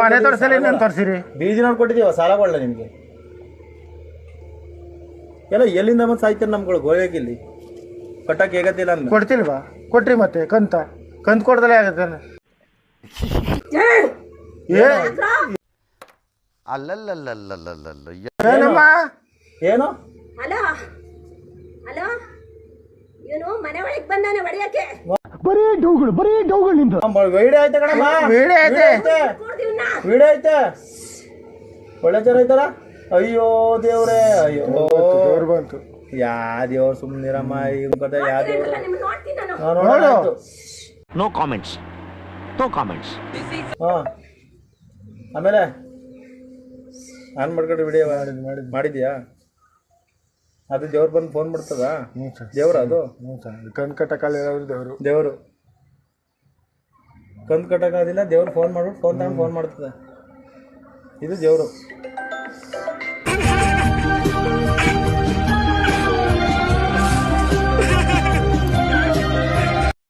ಮನೆ ತೋರಿಸಲಿ ಇನ್ನೊಂದು ತೋರಿಸಿರಿ? ಬೀದಿ ನೋಡಿ ಕೊಟ್ಟಿದ್ದೀವ ಸಾಲಗೊಳ್ಳ ನಿಮಗೆ. ಎಲ್ಲ ಎಲ್ಲಿಂದ ಮತ್ತೆ ಸಾಯ್ತಾರೆ ನಮ್ಗಳು ಇಲ್ಲಿ? ಕಟ್ಟಕ್ಕೆ ಹೇಗತ್ತಿಲ್ಲ ಅಂತ ಕೊಡ್ತಿಲ್ವಾ? ಕೊಟ್ರಿ ಮತ್ತೆ ಕಂತ. ಕಂತ ಕೊಡ್ದಲೇ ಆಗತ್ತೆ ಏ! ಅಲ್ಲಲ್ಲಲ್ಲಲ್ಲಲ್ಲಲ್ಲ ಏನಮ್ಮ ಏನು ಹಲೋ ಹಲೋ ಇವನು ಮನೆ ಒಳಗೆ ಬಂದಾನೆ ಹೊಡಿಯಕ್ಕೆ ವಿಡಿಯೋ ಐತೆ ಕಣಮ್ಮ? ವಿಡಿಯೋ ಐತೆ. ವಿಡಿಯೋ ಐತೆ ಒಳ್ಳೆ ಜನ ಐತಲ್ಲ ಅಯ್ಯೋ ದೇವ್ರೇ ಅಯ್ಯೋ. ದೇವ್ರು ಬಂತು. ಯಾ ದೇವ್ರು ಸುಮ್ಮನಿರಮ್ಮ ಇವ್ ಕತೆ ಯಾ ದೇವ್ರು. ನೋ ಕಾಮೆಂಟ್ಸ್ ನೋ ಕಾಮೆಂಟ್ಸ್ ಹಾ. ಆಮೇಲೆ? ಆನ್ ಮಾಡ್ಕೊಂಡು ವಿಡಿಯೋ ಮಾಡಿದ್ಯಾ? ಅದು ದೇವ್ರು ಬಂದು ಫೋನ್ ಮಾಡ್ತದ? ಹ್ಞೂ ಸರ್. ದೇವ್ರ ಅದು? ಹ್ಞೂ ಸರ್. ಕಣ್ ಕಟ್ಟಕಲ್ಲಿರೋರು ದೇವರು. ದೇವರು. ಕಂತು ಕಟ್ಟಕ್ಕಾದಿಲ್ಲ ದೇವ್ರು ಫೋನ್ ಮಾಡ್ಬಿಟ್ಟು ಫೋನ್ ತಗೊಂಡು ಫೋನ್ ಮಾಡ್ತದೆ. ಇದು ದೇವರು.